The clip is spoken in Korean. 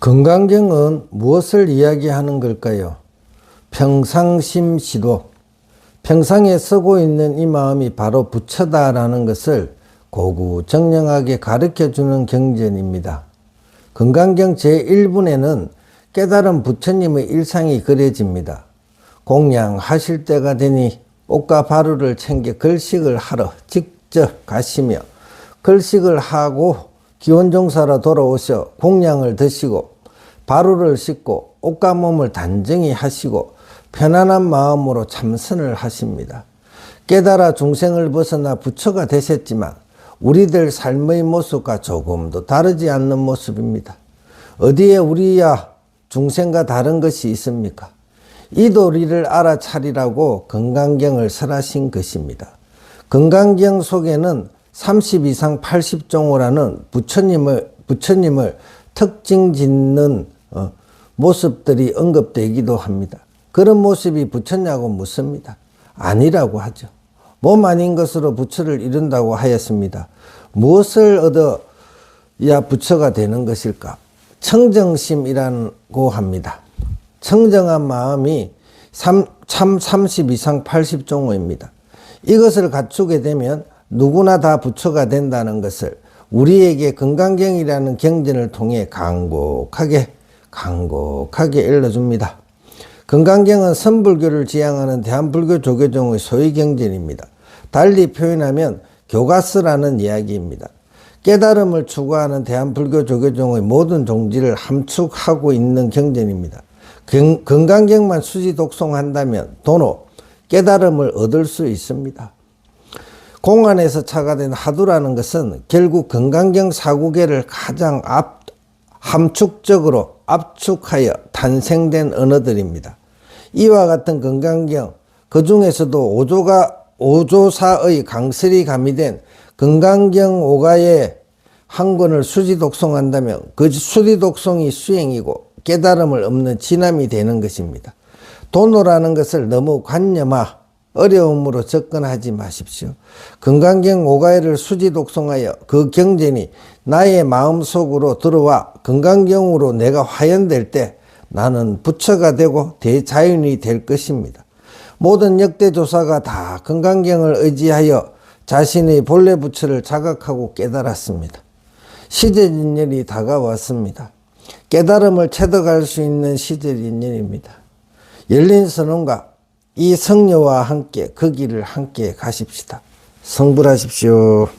건강경은 무엇을 이야기하는 걸까요? 평상심 시도 평상에 쓰고 있는 이 마음이 바로 부처다라는 것을 고구정령하게 가르쳐 주는 경전입니다. 건강경 제1분에는 깨달은 부처님의 일상이 그려집니다. 공양하실 때가 되니 옷과 바루를 챙겨 글식을 하러 직접 가시며 글식을 하고 기원종사로 돌아오셔 공양을 드시고 바루를 씻고 옷과 몸을 단정히 하시고 편안한 마음으로 참선을 하십니다. 깨달아 중생을 벗어나 부처가 되셨지만 우리들 삶의 모습과 조금도 다르지 않는 모습입니다. 어디에 우리야 중생과 다른 것이 있습니까? 이 도리를 알아차리라고 건강경을 설하신 것입니다. 건강경 속에는 30 이상 80종호라는 부처님을, 부처님을 특징 짓는 어, 모습들이 언급되기도 합니다. 그런 모습이 부처냐고 묻습니다. 아니라고 하죠. 몸 아닌 것으로 부처를 이룬다고 하였습니다. 무엇을 얻어야 부처가 되는 것일까? 청정심이라고 합니다. 청정한 마음이 참 30 이상 80종호입니다. 이것을 갖추게 되면 누구나 다 부처가 된다는 것을 우리에게 건강경이라는 경전을 통해 강곡하게 강곡하게 일러줍니다. 건강경은 선불교를 지향하는 대한불교 조계종의 소위 경전입니다. 달리 표현하면 교가스라는 이야기입니다. 깨달음을 추구하는 대한불교 조계종의 모든 종지를 함축하고 있는 경전입니다. 건강경만 수지 독송한다면 도로 깨달음을 얻을 수 있습니다. 공안에서 차가 된 하두라는 것은 결국 건강경 사구계를 가장 앞, 함축적으로 압축하여 탄생된 언어들입니다. 이와 같은 건강경, 그 중에서도 오조가, 오조사의 강설이 가미된 건강경 오가의 한 권을 수지 독송한다면 그 수지 독송이 수행이고 깨달음을 없는 진함이 되는 것입니다. 도노라는 것을 너무 관념화, 어려움으로 접근하지 마십시오. 건강경 오가회를 수지 독송하여 그 경전이 나의 마음 속으로 들어와 건강경으로 내가 화연될 때 나는 부처가 되고 대자연이 될 것입니다. 모든 역대 조사가 다 건강경을 의지하여 자신의 본래 부처를 자각하고 깨달았습니다. 시제인연이 다가왔습니다. 깨달음을 체득할 수 있는 시제인연입니다. 열린 선언과 이 성녀와 함께 그 길을 함께 가십시다. 성불하십시오.